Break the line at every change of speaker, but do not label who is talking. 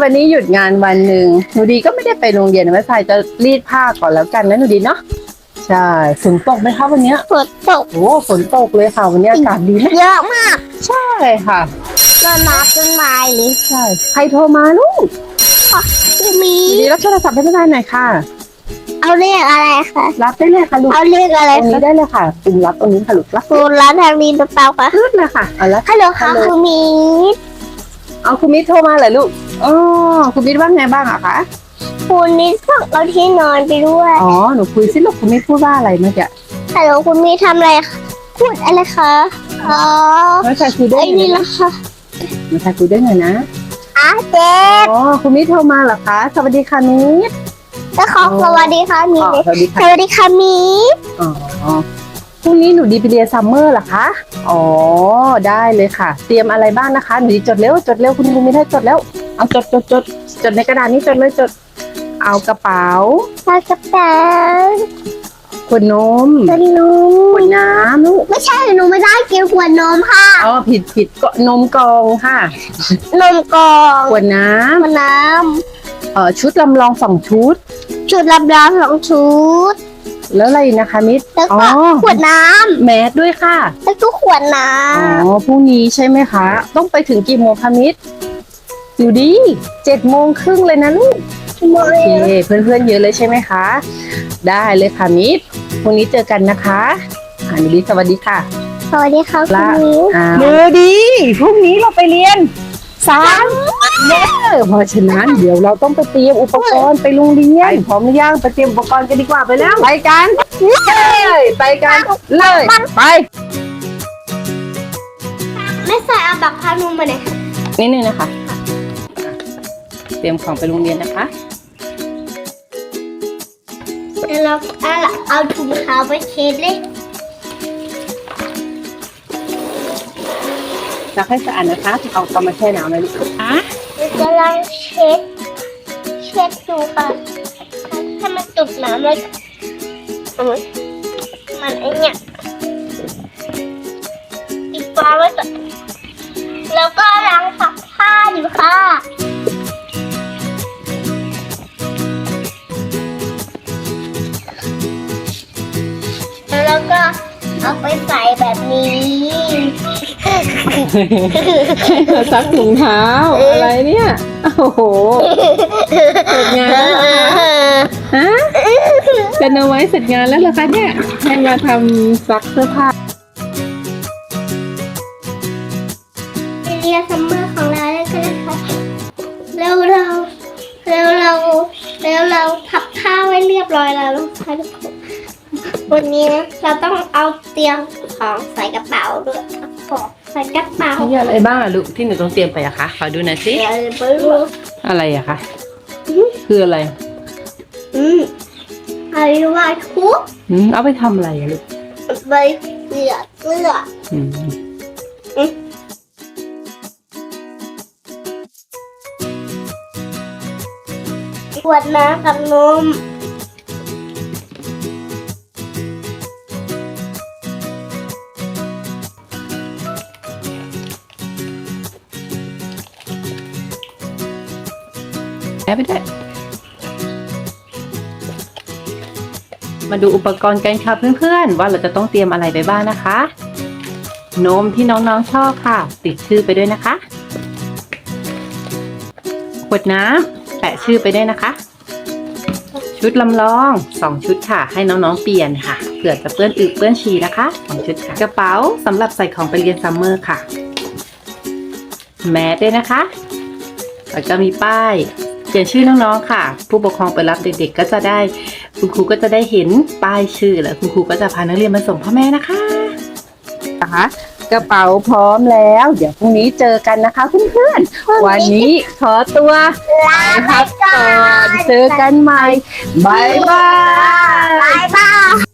วันนี้หยุดงานวันหนึ่งหนูดีก็ไม่ได้ไปโรงเรียนนะแม่ทรายจะรีดผ้าก่อนแล้วกันนะหนูดีเนาะใช่ฝนตกไหมคะวันเนี้ย
ฝนตก
โอ้ฝนตกเลยค่ะวันนี้อากาศดีไหม
เยอะมาก
ใช่ค่ะ
ต้นน้ำต้นไม้เลย
ใช่ใครโทรมาลูก
คือมี
หนูดีรับโทรศัพท์ให้แม่ทรายหน่อยค่ะ
เอาเลขอะไรคะ
รับได้เลยค่ะลูก
เอาเลขอะไร
ตรง
คะ
นี้ได้เลยค่ะปุ่มรับตรงนี้ค่ะลูกรับ
คุณร้านทางนี้หรือเปล่าคะ
พืดเลยค่ะเอาละ
ฮัลโหลค่ะ
ฮัลโหล
คือมี
เอาคุณมิตรโทรมาเหรอลูก อ๋อคุณมิตรว่าไงบ้างอะคะ
คุณนิดส่งเอาที่นอนไปด้วย
อ๋อหนูคุยสิลูกคุณมิตรพูดว่าอะไรเมื่อกี้
ฮัลโหลคุณมีทำอะไรคะพูดอะไรคะอ๋อ
แม่ทรายคุยได้
ไอ้
ไง
นี่
นะ
ละค่ะ
แม่ทรายคุยได้ไงนะ
อาเจ็บ
อ๋อคุณมิตรโทรมาเหรอคะสวัสดีค่ะมิตร
แล้วขอสวัสดีค่ะมี
อ๋อสวัสดี
ส
ค่ะ
วัสดีค่ะมี
อ๋อพรุ่งนี้หนูดีไปเรียนซัมเมอร์เหรอคะ อ๋อ ได้เลยค่ะ เตรียมอะไรบ้างนะคะ หนูดีจดเร็ว จดเร็ว คุณครูไม่ได้จดแล้ว เอาจดจดจดจดในกระดาษนี้จดเลยจด เอากระเป๋า
ปลากระเป๋า
ขวดนม
ขนม
ขวดน้ำลูก
ไม่ใช่หนูไม่ได้กินขวดนมค่ะ
อ๋อผิดผิดก็นมกล่องค่ะ
นมกล่อง
ขวดน้
ขวดน้ำ
เอ่อชุดลำลองสองชุดำ
ชุดรับรองสองชุด
แล้วอะไรอีกนะคะมิตร
แล้ว
อ๋อ
ก็ขวดน้
แมสด้วยค่ะำ
แล้วก็ขวดน้
อ๋อพรุ่งนี้ใช่ไหมคะ ต้องไปถึงกี่โมงคะมิตร อยู่ดีเจ็ดโมงครึ่งเลยนะลูกำโอเคเพื่อนๆเยอะเลยใช่ไหมคะ ได้เลยค่ะมิตรพรุ่งนี้เจอกันนะคะอ่านุดีสวัสดีค่ะ
สวัสดีค่ะคุณ
ละ
มิ้ว
อ่าดูดีพรุ่งนี้เราไปเรียนสามเนเพราะฉะนั้นเดี๋ยวเราต้องไปเตรียมอุปกรณ์ไปโรงเรียนพร้อมหรือยังไปเตรียมอุปกรณ์กันดีกว่าไปแล้วไปกันเลยไปกันเลยไป
ไม่ใส่เอาบักพานุมาเลยค่ะ
นิดนึงนะคะ เตรียมของไปโรงเรียนนะคะ
แล้วเราเอาเอาถุงเท้าไปเช็ดเลย
จะให้สะอาดนะคะเอากำมาแช่น้ำไว้ลูกอะ
กำลังเช็ด เช็ดดูค่ะถ้ามันตุกน้ำแล้วเอามันมันไอเนี่ยอีกฟ้าไว้ก่อนแล้วก็ล้าง แล้วก็เอาไปใส่แบบนี้
ซักถุงเท้าอะไรเนี่ย โอ้โหเสร็จงานแล้วเหรอคะฮะเป็นเอาไว้เสร็จงานแล้วเหรอคะเนี่ยให้มาทำซักเสื้อผ้า
ไปเรียนซัมเมอร์ของเราแล้วกันนะคะแล้วเราแล้วเราแล้วเราพับผ้าไว้เรียบร้อยแล้วนะคะทุกคน วันนี้เราต้องเอาเตรียมของใส่กระเป๋าด้วยของใส่กระเป๋า
มีอะไรบ้างอะลูกที่หนูต้องเตรียมไปอะคะขอดูหน่อยสิ
เดี๋ยวไปดู
อะไรอะคะคืออะไร
อืมอะไรว่าทุก
อืมเอาไปทำอะไรอะลูก
ใบเสือเสื้อ
อืม
ขวดน้ำกับนม
ไปด้วย มาดูอุปกรณ์กันค่ะเพื่อนๆ ว่าเราจะต้องเตรียมอะไรไปบ้างนะคะ นมที่น้องๆชอบค่ะ ติดชื่อไปด้วยนะคะ ขวดน้ำแปะชื่อไปด้วยนะคะ ชุดลำลองสองชุดค่ะ ให้น้องๆเปลี่ยนค่ะเผื่อจะเปื้อนอึเปื้อนฉี่นะคะสองชุดค่ะกระเป๋าสำหรับใส่ของไปเรียนซัมเมอร์ค่ะแมสด้วยนะคะแล้วก็มีป้าย เขียนชื่อน้องๆค่ะ ผู้ปกครองไปรับเด็กๆ ก็จะได้คุณครูก็จะได้เห็นป้ายชื่อแล้วคุณครูก็จะพานักเรียนมาส่งพ่อแม่นะคะนะคะกระเป๋าพร้อมแล้ว เดี๋ยวพรุ่งนี้เจอกันนะคะเพื่อนๆวันนี้ขอตัว
ลาไปก่อน
เจอกันใหม่บายบาย
บายบาย